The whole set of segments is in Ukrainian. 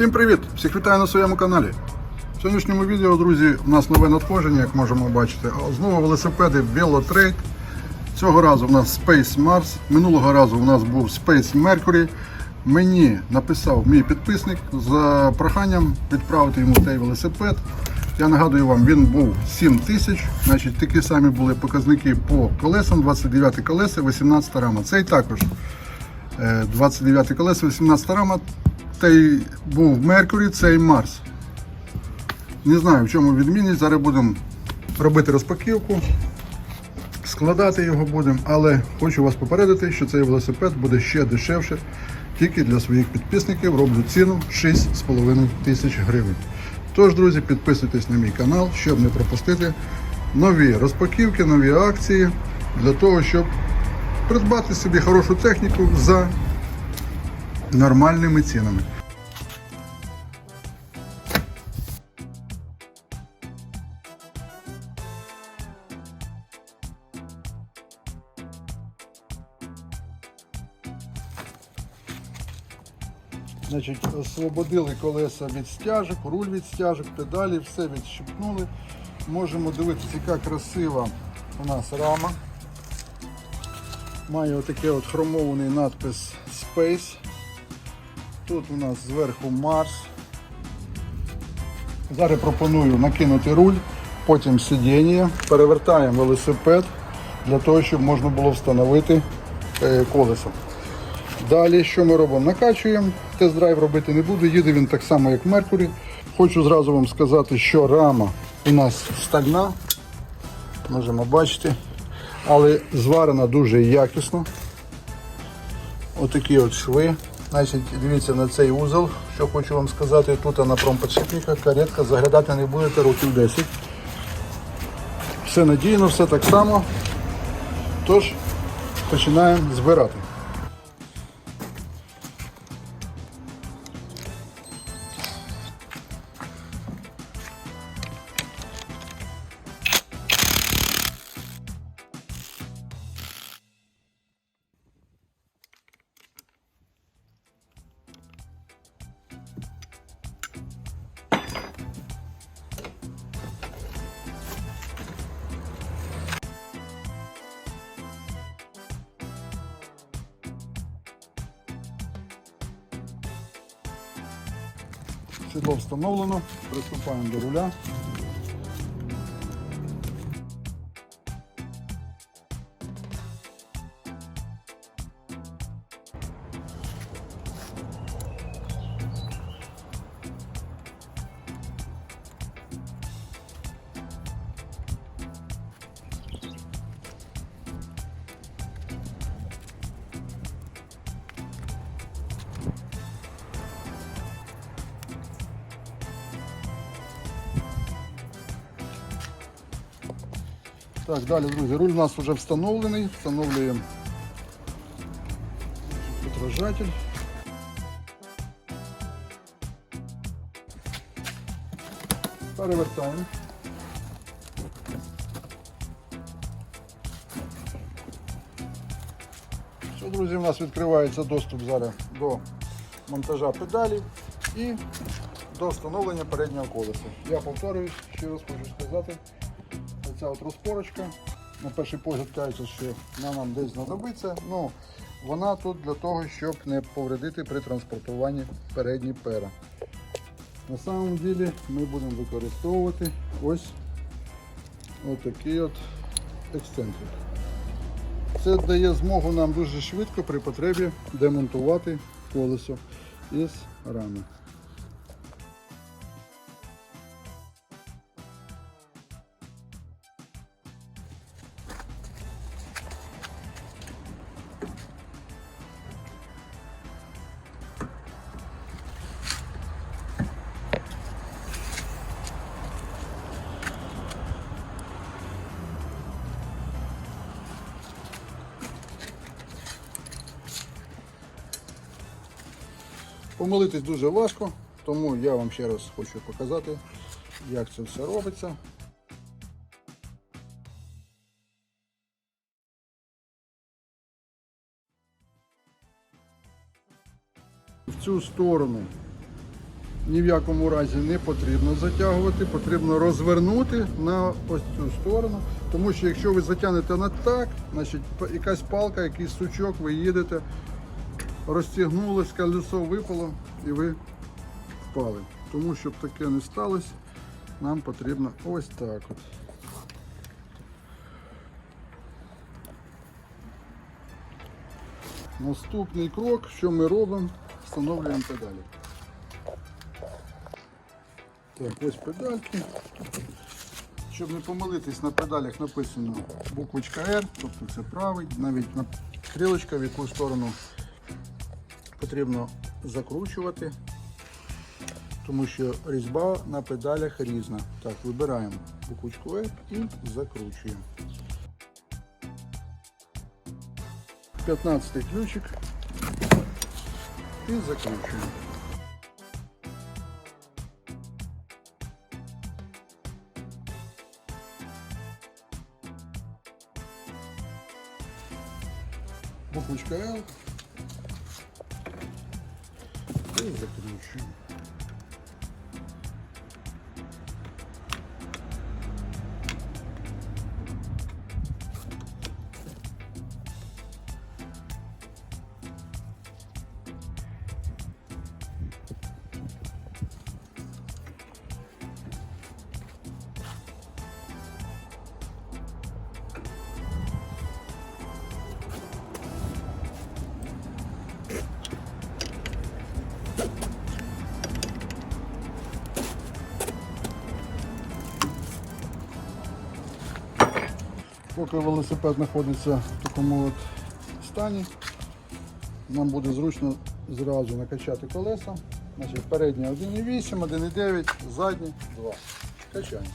Всім привіт! Всіх вітаю на своєму каналі. В сьогоднішньому відео, друзі, у нас нове надходження, як можемо бачити. Знову велосипеди Velotrade. Цього разу у нас Space Mars. Минулого разу у нас був Space Mercury. Мені написав мій підписник з проханням відправити йому цей велосипед. Я нагадую вам, він був 7 тисяч. Значить, такі самі були показники по колесам, 29 колеса, 18 рама. Цей також Е, 29 колеса, 18 рама. Цей був Меркурі, цей Марс. Не знаю, в чому відмінність. Зараз будемо робити розпаківку, складати його будемо, але хочу вас попередити, що цей велосипед буде ще дешевше. Тільки для своїх підписників роблю ціну 6,5 тисяч гривень. Тож, друзі, підписуйтесь на мій канал, щоб не пропустити нові розпаківки, нові акції для того, щоб придбати собі хорошу техніку за нормальними цінами. Значить, освободили колеса від стяжок, руль від стяжок, педалі, все відщипнули. Можемо дивитися, яка красива у нас рама. Має отакий от хромований надпис Space. Тут у нас зверху Mars. Зараз пропоную накинути руль, потім сидіння, перевертаємо велосипед для того, щоб можна було встановити е, колесо. Далі що ми робимо? Накачуємо, тест-драйв робити не буду, їде він так само, як Mercury. Хочу зразу вам сказати, що рама у нас стальна, можемо бачити, але зварена дуже якісно. Отакі от шви. Значить, дивіться на цей узел, що хочу вам сказати, тут на промподшипниках каретка, заглядати не будете років 10. Все надійно, все так само. Тож починаємо збирати. Сідло встановлено, приступаємо до руля. Так, далі, друзі, руль у нас вже встановлений. Встановлюємо відражатель. Перевертаємо. Все, друзі, у нас відкривається доступ зараз до монтажа педалів і до встановлення переднього колеса. Я повторююсь, ще раз хочу сказати, Оця от розпорочка, на перший погляд кажеться, що вона нам десь знадобиться. Ну, вона тут для того, щоб не повредити при транспортуванні передні пера. На самом ділі ми будемо використовувати ось отакий от ексцентрик. Це дає змогу нам дуже швидко при потребі демонтувати колесо із рами. Помилитись дуже важко, тому я вам ще раз хочу показати, як це все робиться. В цю сторону ні в якому разі не потрібно затягувати, потрібно розвернути на ось цю сторону. Тому що якщо ви затягнете на так, значить якась палка, якийсь сучок, ви їдете, розтягнулось, колесо випало і ви впали. Тому щоб таке не сталося, нам потрібно ось так от. Наступний крок, що ми робимо, встановлюємо педалі. Так, ось педальки. Щоб не помилитись, на педалях написано буквочка R, тобто це правий, навіть на стрілочка, в яку сторону потрібно закручувати, тому що різьба на педалях різна. Так, вибираємо буквочку R і закручуємо. 15 ключик і закручуємо. Буквочка L закручуємо. Поки велосипед знаходиться в такому от стані, нам буде зручно зразу накачати колеса. Значить, передні 1,8, 1,9, задні 2. Качаємо.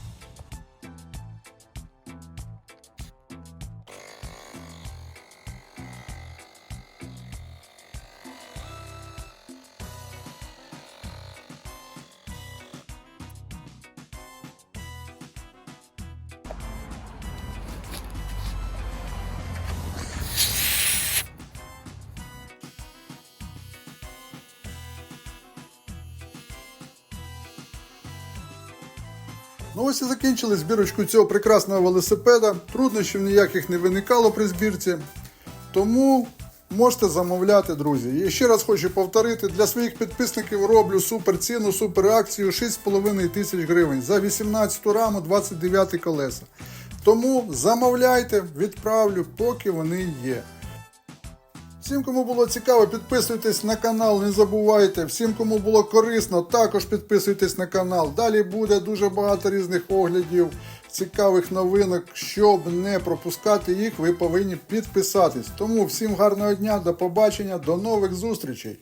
Ну ось і закінчили збірочку цього прекрасного велосипеда. Труднощів ніяких не виникало при збірці. Тому можете замовляти, друзі. І ще раз хочу повторити: для своїх підписників роблю супер ціну, супер акцію 6,5 тисяч гривень за 18 раму 29 колеса. Тому замовляйте, відправлю, поки вони є. Всім, кому було цікаво, підписуйтесь на канал, не забувайте. Всім, кому було корисно, також підписуйтесь на канал. Далі буде дуже багато різних оглядів, цікавих новинок. Щоб не пропускати їх, ви повинні підписатись. Тому всім гарного дня, до побачення, до нових зустрічей!